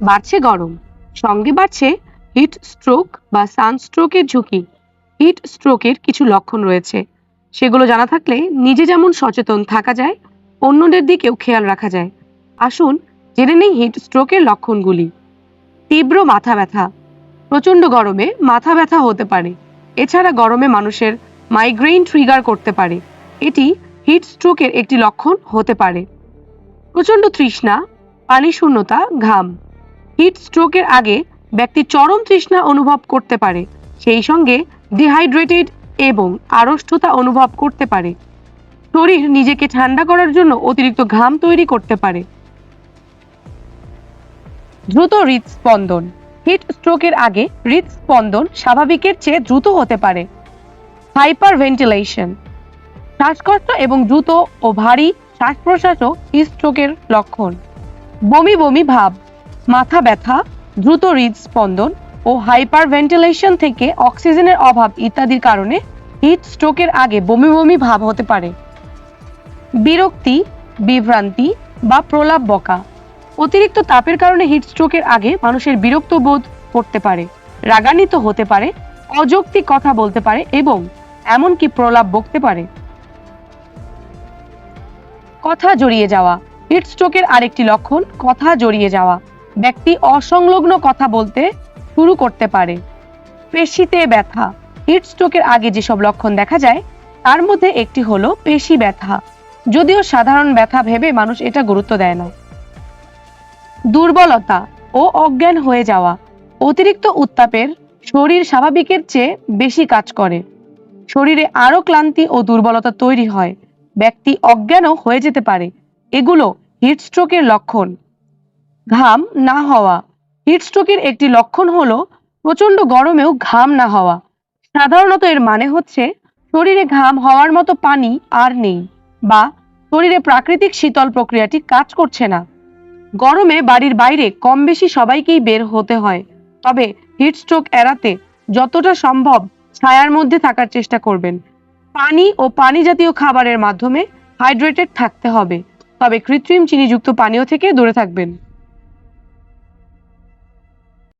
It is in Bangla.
বাড়ছে গরম, সঙ্গে বাড়ছে হিট স্ট্রোক বা সানস্ট্রোকের ঝুঁকি। হিট স্ট্রোকের কিছু লক্ষণ রয়েছে। সেগুলো জানা থাকলে নিজে যেমন সচেতন থাকা যায়, অন্যদের দিকেও খেয়াল রাখা যায়। আসুন জেনে নেই হিট স্ট্রোকের লক্ষণগুলি। তীব্র মাথা ব্যথা, প্রচণ্ড গরমে মাথা ব্যথা হতে পারে। এছাড়া গরমে মানুষের মাইগ্রেইন ট্রিগার করতে পারে। এটি হিট স্ট্রোকের একটি লক্ষণ হতে পারে। প্রচণ্ড তৃষ্ণা পানি শূন্যতা ঘাম। হিট স্ট্রোকের আগে ব্যক্তি চরম তৃষ্ণা অনুভব করতে পারে। সেই সঙ্গে ডিহাইড্রেটেড এবং আড়ষ্টতা অনুভব করতে পারে। শরীর নিজেকে ঠান্ডা করার জন্য অতিরিক্ত ঘাম তৈরি করতে পারে। দ্রুত হৃদস্পন্দন হিট স্ট্রোকের আগে হৃদস্পন্দন স্বাভাবিকের চেয়ে দ্রুত হতে পারে। হাইপার ভেন্টিলেশন শ্বাসকষ্ট এবং দ্রুত ও ভারী শ্বাস প্রশ্বাসও হিট স্ট্রোকের লক্ষণ। বমি বমি ভাব। মাথা ব্যথা, দ্রুত হৃদস্পন্দন ও হাইপার ভেন্টিলেশন থেকে অক্সিজেনের অভাব ইত্যাদির কারণে হিট স্ট্রোকের আগে বমি বমি ভাব হতে পারে। বিরক্তি, বিভ্রান্তি বা প্রলাপ বকা অতিরিক্ত তাপের কারণে হিট স্ট্রোকের আগে মানুষের বিরক্ত বোধ করতে পারে, রাগান্বিত হতে পারে, অযৌক্তিক কথা বলতে পারে এবং এমনকি প্রলাপ বকতে পারে। কথা জড়িয়ে যাওয়া, হিট স্ট্রোকের আরেকটি লক্ষণ, কথা জড়িয়ে যাওয়া। ব্যক্তি অসংলগ্ন কথা বলতে শুরু করতে পারে। পেশিতে ব্যথা। হিট স্ট্রোকের আগে যেসব লক্ষণ দেখা যায়, তার মধ্যে একটি হলো পেশি ব্যথা। যদিও সাধারণ ব্যথা ভেবে মানুষ এটা গুরুত্ব দেয় না। দুর্বলতা ও অজ্ঞান হয়ে যাওয়া। অতিরিক্ত উত্তাপের শরীর স্বাভাবিকের চেয়ে বেশি কাজ করে। শরীরে আরও ক্লান্তি ও দুর্বলতা তৈরি হয়। ব্যক্তি অজ্ঞানও হয়ে যেতে পারে। এগুলো হিট স্ট্রোকের লক্ষণ। ঘাম না হওয়া। হিট স্ট্রোকের একটি লক্ষণ হল প্রচণ্ড গরমেও ঘাম না হওয়া। সাধারণত এর মানে হচ্ছে শরীরে ঘাম হওয়ার মতো পানি আর নেই বা শরীরে প্রাকৃতিক শীতল প্রক্রিয়াটি কাজ করছে না। গরমে বাড়ির বাইরে কম বেশি সবাইকেই বের হতে হয়। তবে হিট স্ট্রোক এড়াতে যতটা সম্ভব ছায়ার মধ্যে থাকার চেষ্টা করবেন। পানি ও পানি জাতীয় খাবারের মাধ্যমে হাইড্রেটেড থাকতে হবে। তবে কৃত্রিম চিনিযুক্ত পানীয় থেকে দূরে থাকবেন।